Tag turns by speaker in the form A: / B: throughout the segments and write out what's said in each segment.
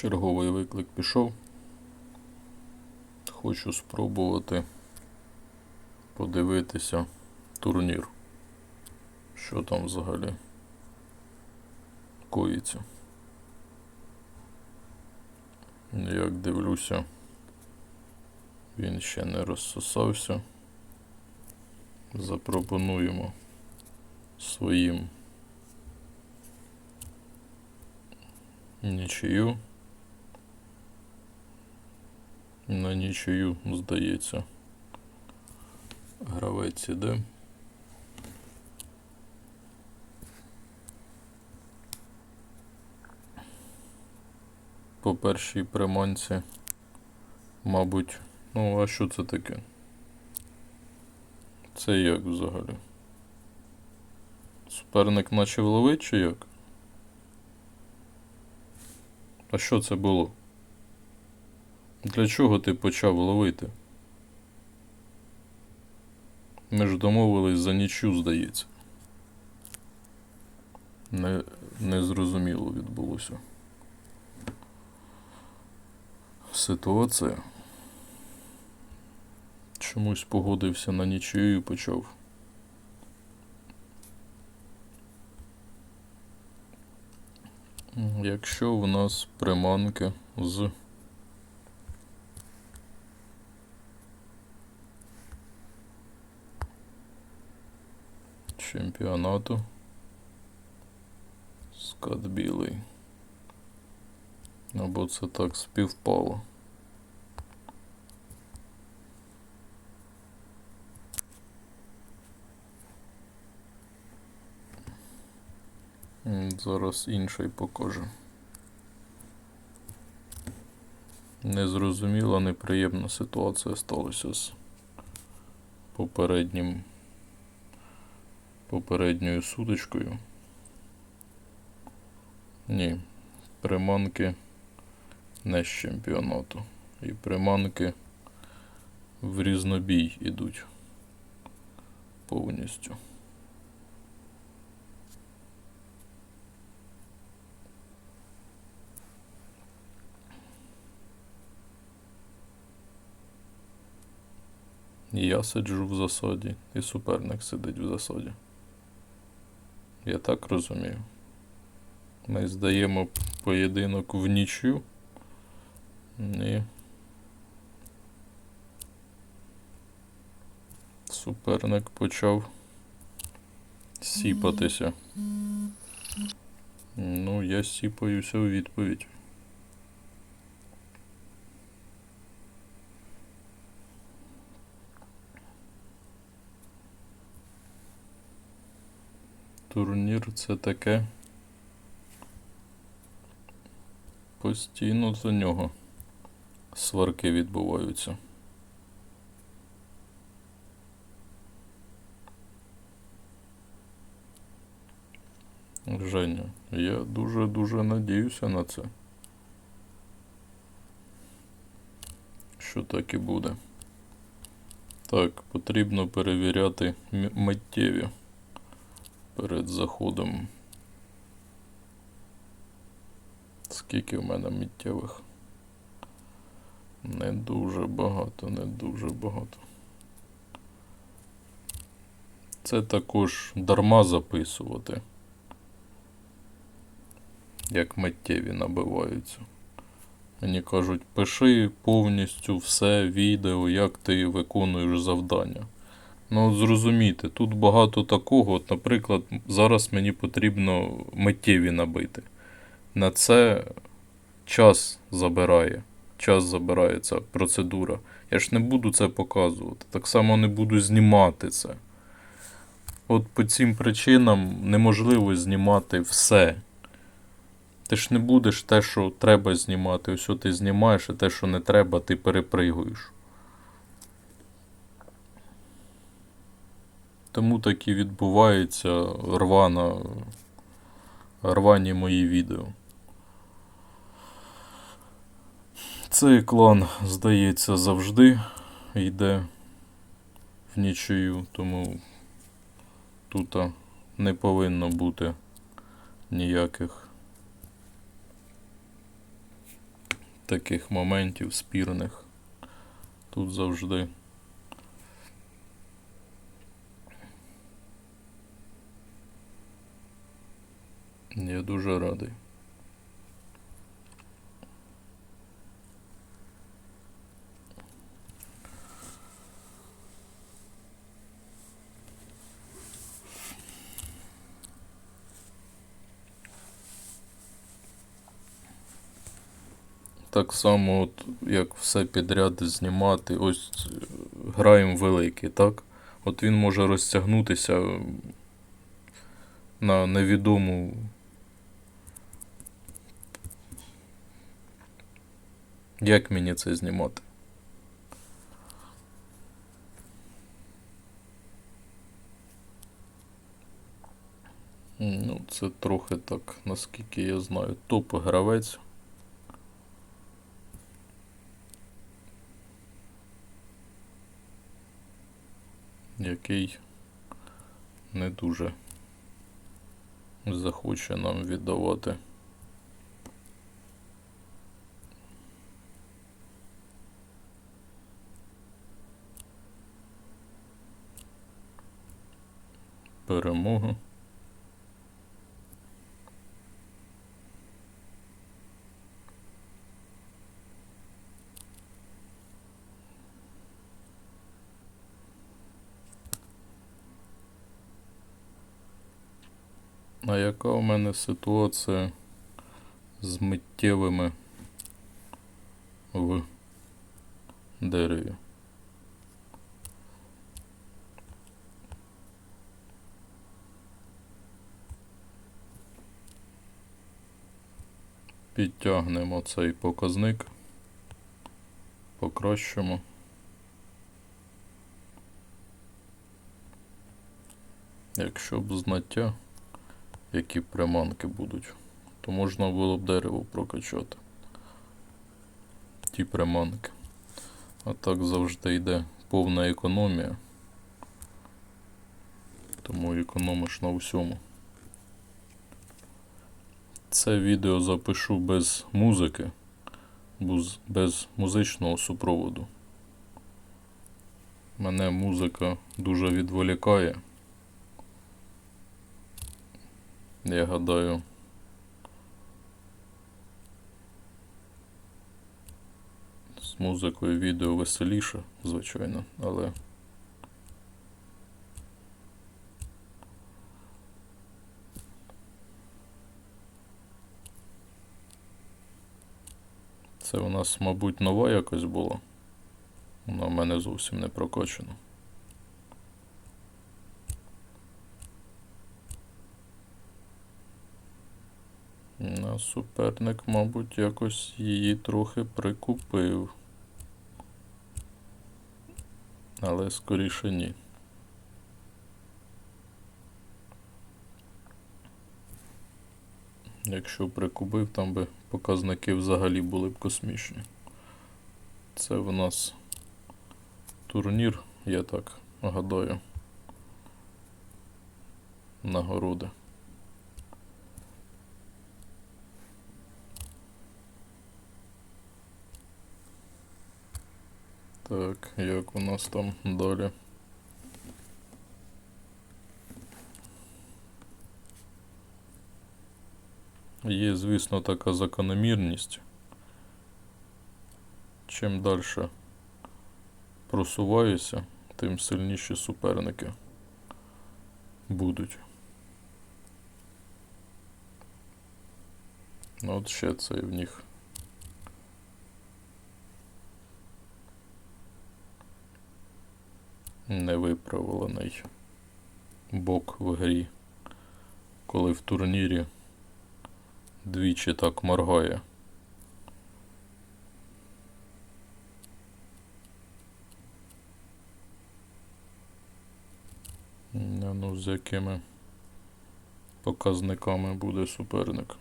A: Черговий виклик пішов. Хочу спробувати подивитися турнір. Що там взагалі коїться. Як дивлюся, він ще не розсосався. Запропонуємо своїм нічию. На нічию, здається. Гравець іде. По першій приманці, мабуть, ну а що це таке? Це як взагалі? Суперник наче вловить чи як? А що це було? Для чого ти почав ловити? Ми ж домовились за нічю, здається. Не, незрозуміло відбулося. Ситуація. Чомусь погодився на нічию і почав. Якщо в нас приманки з чемпіонату скат білий. Або це так співпало. Зараз інший покаже. Незрозуміла, неприємна ситуація сталася з попереднім попередньою сутичкою. Ні, приманки не з чемпіонату. І приманки в різнобій ідуть повністю. Я сиджу в засаді, і суперник сидить в засаді. Я так розумію. Ми здаємо поєдинок в нічю. І суперник почав сіпатися. Ну, я сіпаюся у відповідь. Турнір це таке. Постійно за нього сварки відбуваються. Женя, я дуже-дуже надіюся на це. Що так і буде. Так, потрібно перевіряти миттєві перед заходом. Скільки в мене миттєвих? Не дуже багато, не дуже багато. Це також дарма записувати. Як миттєві набиваються. Мені кажуть, пиши повністю все відео, як ти виконуєш завдання. Ну, зрозумійте, тут багато такого. От, наприклад, зараз мені потрібно миттєві набити. На це час забирає. Час забирає ця процедура. Я ж не буду це показувати. Так само не буду знімати це. От по цим причинам неможливо знімати все. Ти ж не будеш те, що треба знімати. Ось ти знімаєш, а те, що не треба, ти перепригуєш. Тому так і відбувається рвана, рвані мої відео. Цей клан, здається, завжди йде в нічию, тому тут не повинно бути ніяких таких моментів спірних. Тут завжди. Я дуже радий. Так само, от, як все підряд знімати, ось е, граємо великий, так? От він може розтягнутися на невідому. Як мені це знімати? Ну, це трохи так, наскільки я знаю, топ-гравець. який не дуже захоче нам віддавати. Перемогу. А яка у мене ситуація з миттєвими в дереві? Підтягнемо цей показник, покращимо. Якщо б знаття які приманки будуть, то можна було б дерево прокачати. Ті приманки. А так завжди йде повна економія. Тому економиш на всьому. Це відео запишу без музики, без, музичного супроводу. Мене музика дуже відволікає. Я гадаю. З музикою відео веселіше, звичайно, але. Це у нас, мабуть, нова якось була. Вона в мене зовсім не прокачана. А суперник, мабуть, якось її трохи прикупив. Але скоріше ні. Якщо прикупив, там би показники взагалі були б космічні. Це в нас турнір, я так гадаю. Нагороди. Так, як у нас там далі? Є, звісно, така закономірність. Чим далі просуваюся, тим сильніші суперники будуть. Ну, От ще цей в них. невиправлений бок в грі, коли в турнірі двічі так моргає. Ну, з якими показниками буде суперник.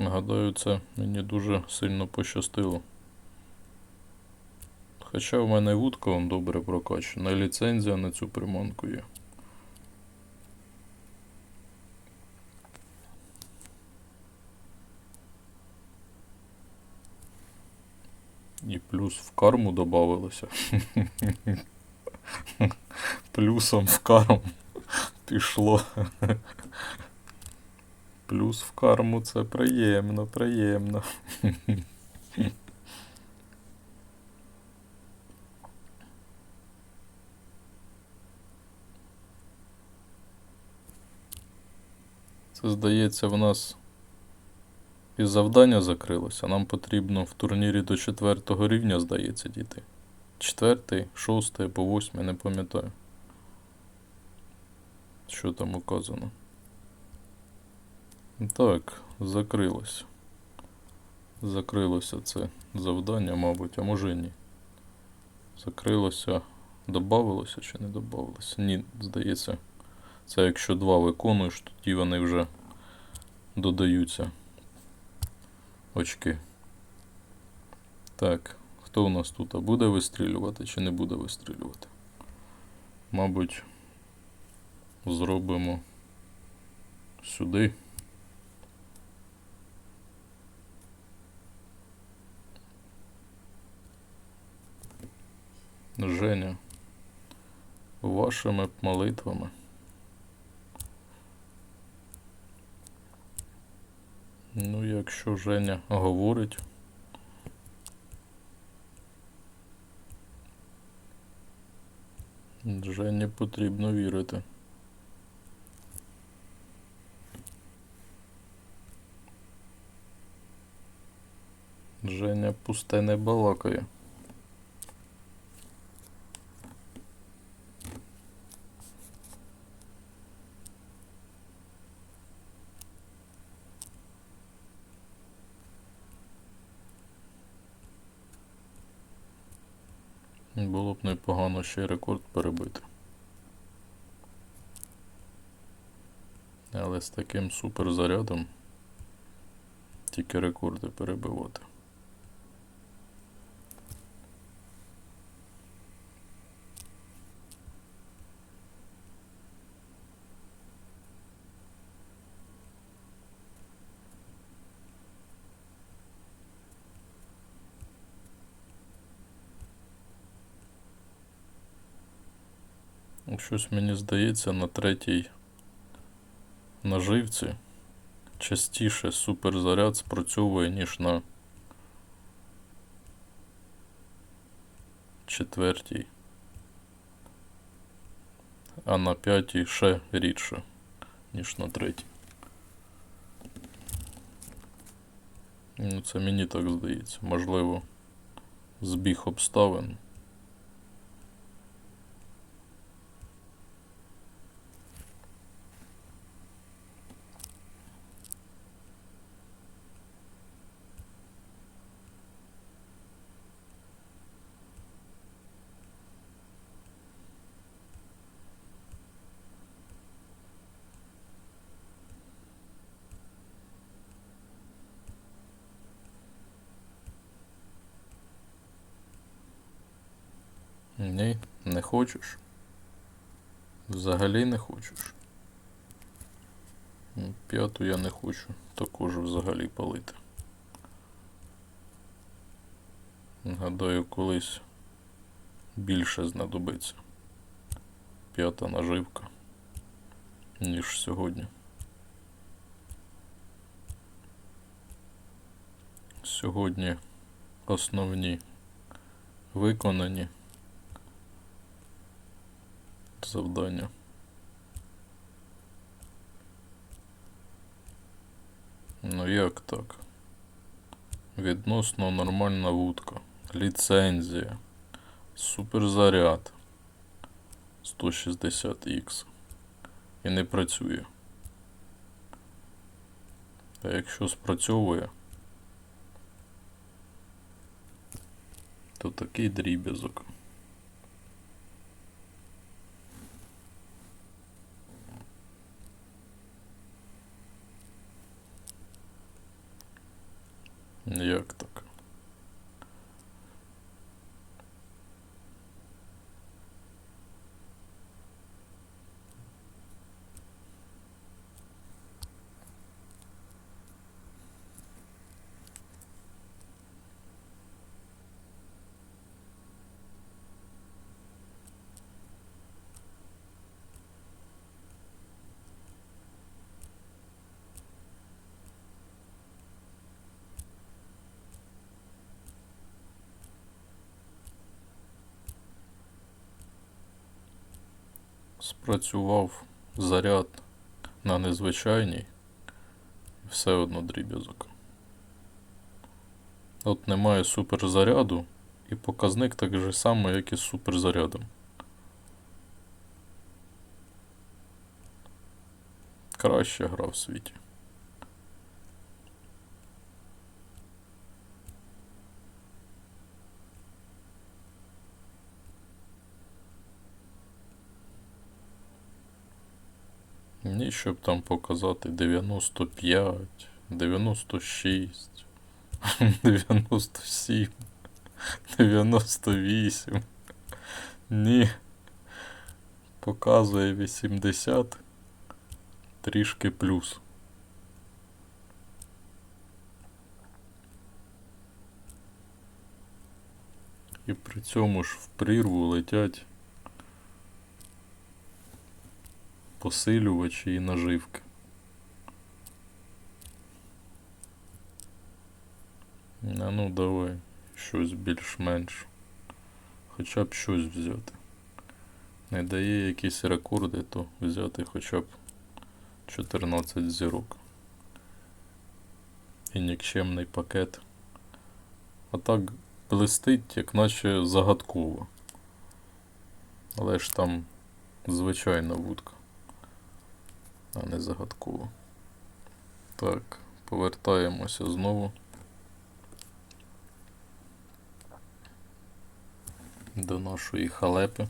A: Гадаю, це мені дуже сильно пощастило. Хоча в мене вудка он добре прокачана, ліцензія на цю приманку є. І плюс в карму додавалося. Плюсом в карму пішло. Плюс в карму це приємно, приємно. Це здається в нас і завдання закрилося. Нам потрібно в турнірі до четвертого рівня, здається, дійти. Четвертий, шостий або восьмий, не пам'ятаю. Що там указано? Так, закрилося. Закрилося це завдання, мабуть, а може ні. Закрилося. Добавилося чи не добавилося? Ні, здається. Це якщо два виконуєш, тоді вони вже додаються очки. Так, хто у нас тут? А буде вистрілювати чи не буде вистрілювати? Мабуть, зробимо сюди. Женя, вашими молитвами. Ну, якщо Женя говорить. Жені потрібно вірити. Женя пусте не балакає. Було б непогано ще й рекорд перебити. Але з таким суперзарядом тільки рекорди перебивати. Щось мені здається на третій наживці частіше суперзаряд спрацьовує, ніж на четвертій. А на п'ятій ще рідше, ніж на третій. Ну, це мені так здається. Можливо, збіг обставин. Ні, не хочеш. Взагалі не хочеш. Ну, П'яту я не хочу також взагалі палити. Гадаю, колись більше знадобиться п'ята наживка, ніж сьогодні. Сьогодні основні виконані завдання. Ну як так? Відносно нормальна вудка. Ліцензія. Суперзаряд. 160X. І не працює. А якщо спрацьовує, то такий дріб'язок. Як так? Спрацював заряд на незвичайній, і все одно дріб'язок. От немає суперзаряду, і показник так же само, як і з суперзарядом. Краща гра в світі. Ні, щоб там показати 95, 96, 97, 98. Ні. Показує 80. Трішки плюс. І при цьому ж в прірву летять посилювачі і наживки. А ну давай, щось більш-менш. Хоча б щось взяти. Не дає якісь рекорди, то взяти хоча б 14 зірок. І нікчемний пакет. А так блистить, як наче загадково. Але ж там звичайна вудка, а не загадкова. Так, повертаємося знову. До нашої халепи.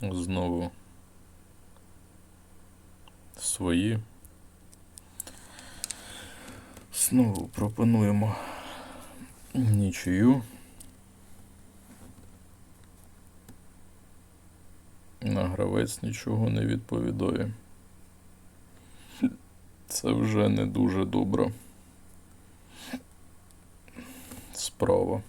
A: Знову свої. Знову пропонуємо нічию. На гравець нічого не відповідає. Це вже не дуже добра справа.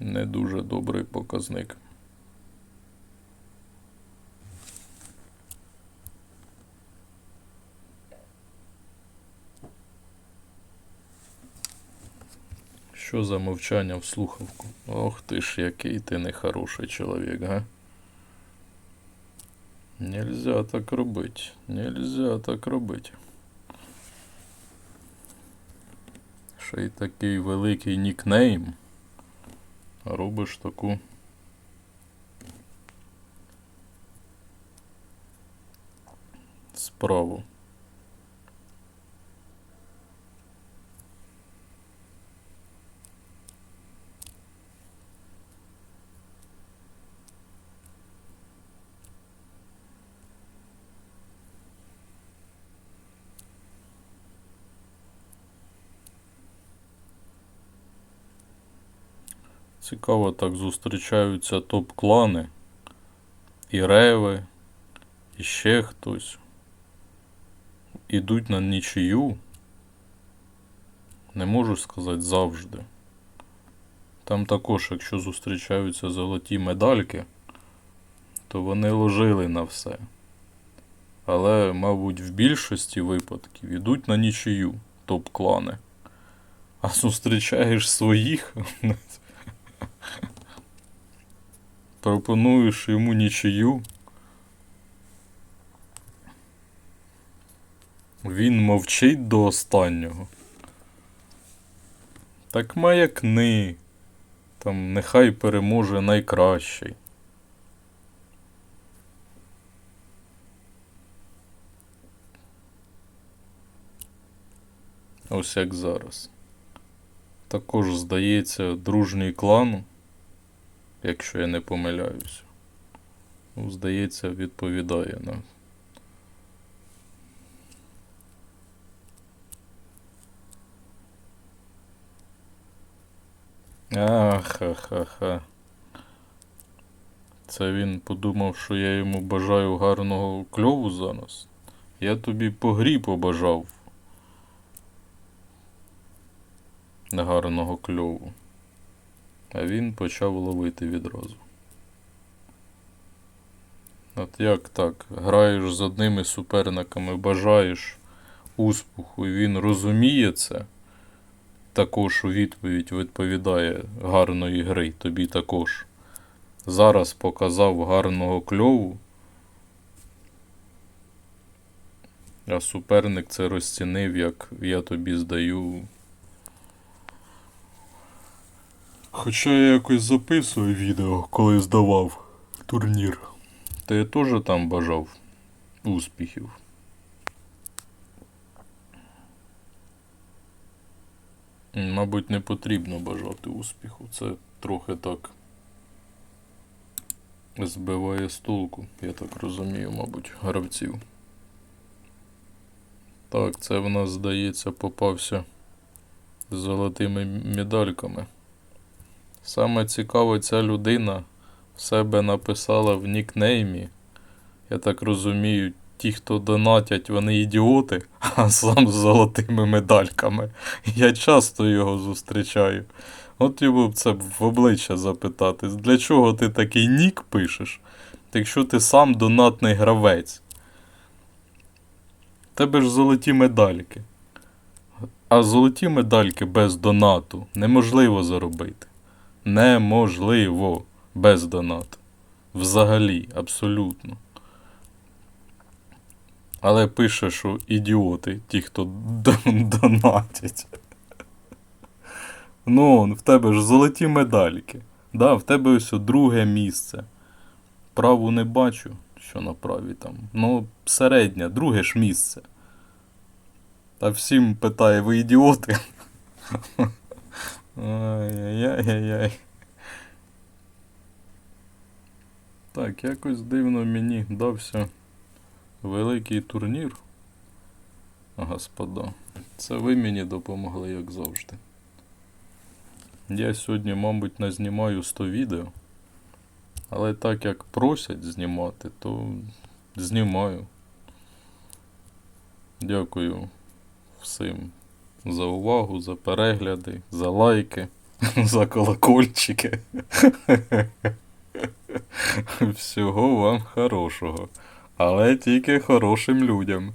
A: Не дуже добрий показник. Що за мовчання в слухавку? Ох ти ж, який ти нехороший чоловік, га? Нельзя так робити. Нельзя так робити. Ще й такий великий нікнейм. Робиш таку. Справу. Цікаво так зустрічаються топ-клани. І реви, і ще хтось. Ідуть на нічию. Не можу сказати завжди. Там також, якщо зустрічаються золоті медальки, то вони ложили на все. Але, мабуть, в більшості випадків ідуть на нічию топ-клани. А зустрічаєш своїх. Пропонуєш йому нічию. Він мовчить до останнього. Так маякни. Там нехай переможе найкращий. Ось як зараз. Також, здається, дружній клан, якщо я не помиляюся. Ну, здається, відповідає на. Ахахаха. Це він подумав, що я йому бажаю гарного кльову за нас. Я тобі по грі побажав. Гарного кльову. А він почав ловити відразу. От як так? Граєш з одними суперниками, бажаєш успіху, і він розуміє це. Також у відповідь відповідає гарної гри, тобі також. Зараз показав гарного кльову. А суперник це розцінив, як я тобі здаю. Хоча я якось записую відео, коли здавав турнір. Та я теж там бажав успіхів. Мабуть, не потрібно бажати успіху. Це трохи так збиває з толку, я так розумію, мабуть, гравців. Так, це в нас, здається, попався з золотими медальками. Саме цікаве, ця людина в себе написала в нікнеймі. Я так розумію, ті, хто донатять, вони ідіоти, а сам з золотими медальками. Я часто його зустрічаю. От йому б це в обличчя запитати, для чого ти такий нік пишеш, якщо ти сам донатний гравець? Тебе ж золоті медальки. А золоті медальки без донату неможливо заробити. Неможливо без донату. Взагалі, абсолютно. Але пише, що ідіоти, ті, хто донатять. Ну, в тебе ж золоті медальки. Да, в тебе ось друге місце. Праву не бачу, що на праві там. Ну, середнє, друге ж місце. Та всім питає, ви ідіоти? Ай-яй-яй-яй. Так, якось дивно мені дався великий турнір. Господа. Це ви мені допомогли, як завжди. Я сьогодні, мабуть, назнімаю 100 відео. Але так як просять знімати, то знімаю. Дякую всім за увагу, за перегляди, за лайки, за колокольчики. Всього вам хорошого. Але тільки хорошим людям.